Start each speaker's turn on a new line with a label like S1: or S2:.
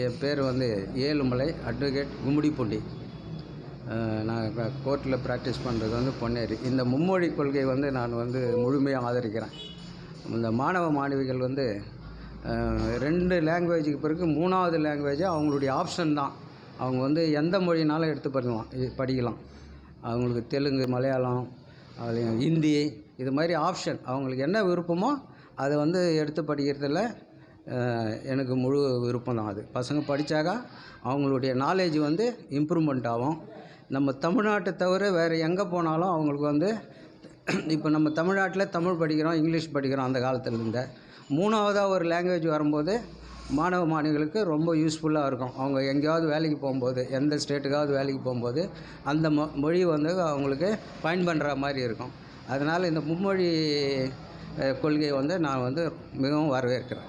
S1: என் பேர் வந்து ஏழுமலை அட்வொகேட் கும்மிடிப்பூண்டி நான் இப்போ கோர்ட்டில் ப்ராக்டிஸ் பண்ணுறது வந்து பொன்னேரி. இந்த மும்மொழி கொள்கை வந்து நான் வந்து முழுமையாக ஆதரிக்கிறேன். இந்த மாணவ மாணவிகள் வந்து ரெண்டு லாங்குவேஜுக்கு பிறகு மூணாவது லாங்குவேஜ் அவங்களுடைய ஆப்ஷன் தான். அவங்க வந்து எந்த மொழினாலும் எடுத்து படிக்கலாம் படிக்கலாம். அவங்களுக்கு தெலுங்கு மலையாளம் ஹிந்தி இது மாதிரி ஆப்ஷன் அவங்களுக்கு என்ன விருப்பமோ அதை வந்து எடுத்து படிக்கிறதில் எனக்கு முழு விருப்பம் தான் அது. பசங்க படித்தாக்கா அவங்களுடைய நாலேஜ் வந்து இம்ப்ரூவ்மெண்ட் ஆகும். நம்ம தமிழ்நாட்டை தவிர வேறு எங்கே போனாலும் அவங்களுக்கு வந்து இப்போ நம்ம தமிழ்நாட்டில் தமிழ் படிக்கிறோம் இங்கிலீஷ் படிக்கிறோம் அந்த காலத்துலேருந்து மூணாவதாக ஒரு லாங்குவேஜ் வரும்போது மாணவ மாணவிகளுக்கு ரொம்ப யூஸ்ஃபுல்லாக இருக்கும். அவங்க எங்கேயாவது வேலைக்கு போகும்போது எந்த ஸ்டேட்டுக்காவது வேலைக்கு போகும்போது அந்த மொ மொழி வந்து அவங்களுக்கு பயன் பண்ணுற மாதிரி இருக்கும். அதனால் இந்த மும்மொழி கொள்கையை வந்து நான் வந்து மிகவும் வரவேற்கிறேன்.